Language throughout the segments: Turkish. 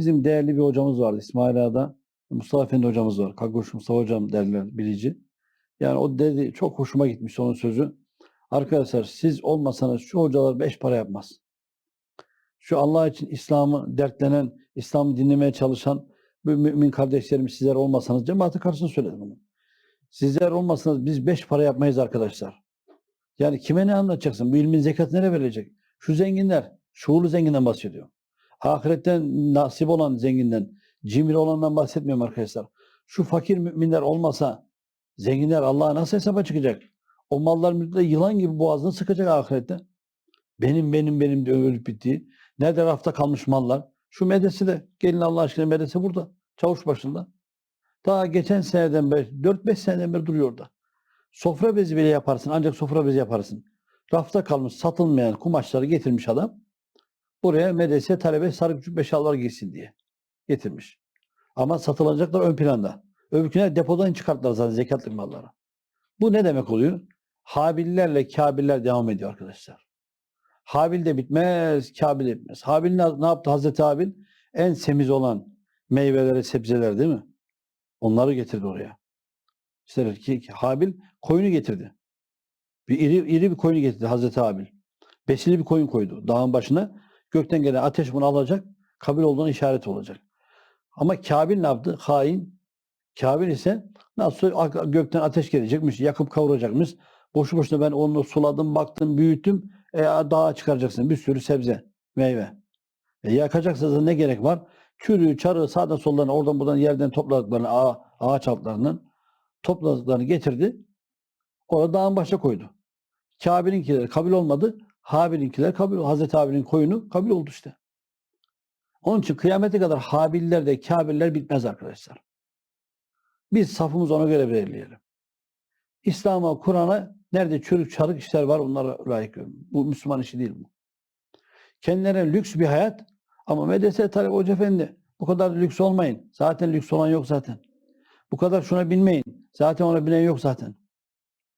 Bizim değerli bir hocamız vardı İsmail Ağa'da. Mustafa Efendi hocamız var. Kagoş Mustafa hocam derler bilici. Yani o dedi çok hoşuma gitmiş onun sözü. Arkadaşlar siz olmasanız şu hocalar beş para yapmaz. Şu Allah için İslam'ı dertlenen, İslam'ı dinlemeye çalışan bu mümin kardeşlerim sizler olmasanız cemaati karşısında söyledim bunu. Sizler olmasanız biz beş para yapmayız arkadaşlar. Yani kime ne anlatacaksın? Bu ilmin zekatı nereye verilecek? Şu zenginler, şuurlu zenginden bahsediyor. Ahiretten nasip olan zenginden, cimri olandan bahsetmiyorum arkadaşlar. Şu fakir müminler olmasa zenginler Allah'a nasıl hesaba çıkacak? O mallar mülkler yılan gibi boğazını sıkacak ahirette. Benim benim benim diye ölüp bittiği. Nerede rafta kalmış mallar? Şu medrese de gelin Allah aşkına medrese burada. Çavuş başında. Daha geçen seneden beri 4-5 seneden beri duruyor orada. Sofra bezi bile yaparsın ancak sofra bezi yaparsın. Rafta kalmış satılmayan kumaşları getirmiş adam. Buraya medrese talebe sarı küçük beşallar giysin diye getirmiş. Ama satılacaklar ön planda. Öbürküler depodan çıkarttılar zaten zekatlık malları. Bu ne demek oluyor? Habillerle Kabiller devam ediyor arkadaşlar. Habil de bitmez, Kabil de bitmez. Habil ne, ne yaptı Hazreti Habil? En semiz olan meyveleri, sebzeler değil mi? Onları getirdi oraya. İşte ki Habil koyunu getirdi. Bir iri, iri bir koyunu getirdi Hazreti Habil. Besili bir koyun koydu dağın başına. Gökten gelen ateş bunu alacak. Kabil olduğuna işaret olacak. Ama Kabil ne yaptı? Hain. Kabil ise nasıl gökten ateş gelecekmiş, yakıp kavuracakmış. Boşu boşuna ben onu suladım, baktım, büyüttüm. E, dağa çıkaracaksın bir sürü sebze, meyve. E, yakacaksa da ne gerek var? Çürüğü, çarığı sağdan soldan oradan buradan yerden topladıklarını, ağa, ağaç altlarından topladıklarını getirdi. Orada dağın başına koydu. Kabil'inkiler kabul olmadı. Habil'inkiler kabul. Hazreti Habil'in koyunu kabul oldu işte. Onun için kıyamete kadar Habiller de Kabiller bitmez arkadaşlar. Biz safımızı ona göre belirleyelim. İslam'a, Kur'an'a nerede çürük çarık işler var onlara layık. Bu Müslüman işi değil bu. Kendilerine lüks bir hayat ama medrese talep hoca efendi bu kadar lüks olmayın. Zaten lüks olan yok zaten. Bu kadar şuna binmeyin. Zaten ona binen yok zaten.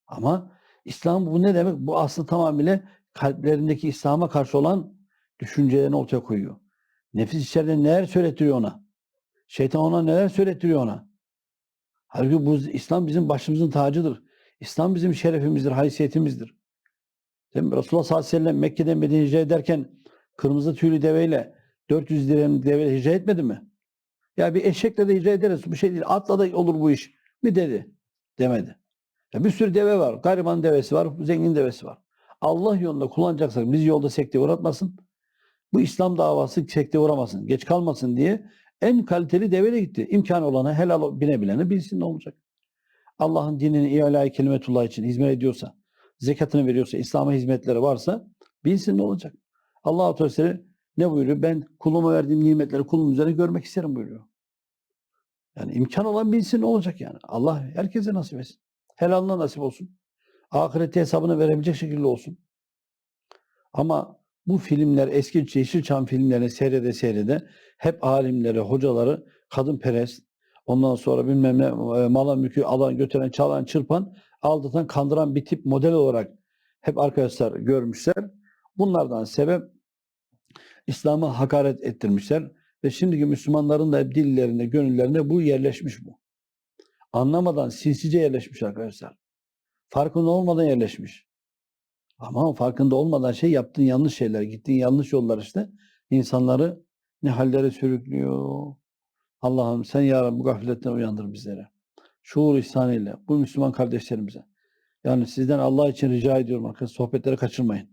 Ama İslam bu ne demek? Bu aslında tamamıyla kalplerindeki İslam'a karşı olan düşüncelerini ortaya koyuyor. Nefis içeride neler söylettiriyor ona? Şeytan ona neler söylettiriyor ona? Halbuki bu İslam bizim başımızın tacıdır. İslam bizim şerefimizdir, haysiyetimizdir. Değil mi? Resulullah sallallahu aleyhi ve sellem Mekke'den Medine'ye hicret ederken kırmızı tüylü deveyle 400 dirhem deveyle hicret etmedi mi? Ya bir eşekle de hicret ederiz. Bu şey değil. Atla da olur bu iş. Mi dedi? Demedi. Ya bir sürü deve var. Gariban devesi var. Zengin devesi var. Allah yolunda kullanacaksak bizi yolda sekteye uğratmasın. Bu İslam davası sekteye uğramasın. Geç kalmasın diye en kaliteli deveyle gitti. İmkanı olana helal binebileni bilsin ne olacak. Allah'ın dinini İlahi kelimetullah için hizmet ediyorsa, zekatını veriyorsa, İslam'a hizmetleri varsa bilsin ne olacak. Allah-u Teala ne buyuruyor? Ben kuluma verdiğim nimetleri kulun üzerine görmek isterim buyuruyor. Yani imkan olan bilsin ne olacak yani. Allah herkese nasip etsin. Helalına nasip olsun. Ahirette hesabını verebilecek şekilde olsun. Ama bu filmler eski Yeşilçam filmlerini seyrede seyrede hep alimleri, hocaları kadınperest, ondan sonra bilmem ne mala mülkü alan, götüren, çalan, çırpan, aldatan, kandıran bir tip model olarak hep arkadaşlar görmüşler. Bunlardan sebep İslam'a hakaret ettirmişler ve şimdiki Müslümanların da hep dillerinde, gönüllerinde bu yerleşmiş bu. Anlamadan sinsice yerleşmiş arkadaşlar. Farkında olmadan yerleşmiş. Ama farkında olmadan şey yaptığın yanlış şeyler, gittiğin yanlış yollar işte insanları ne hallere sürüklüyor. Allah'ım sen ya Rabbi gafletten uyandır bizlere. Şuur ihsanıyla bu Müslüman kardeşlerimize. Yani sizden Allah için rica ediyorum arkadaşlar sohbetleri kaçırmayın.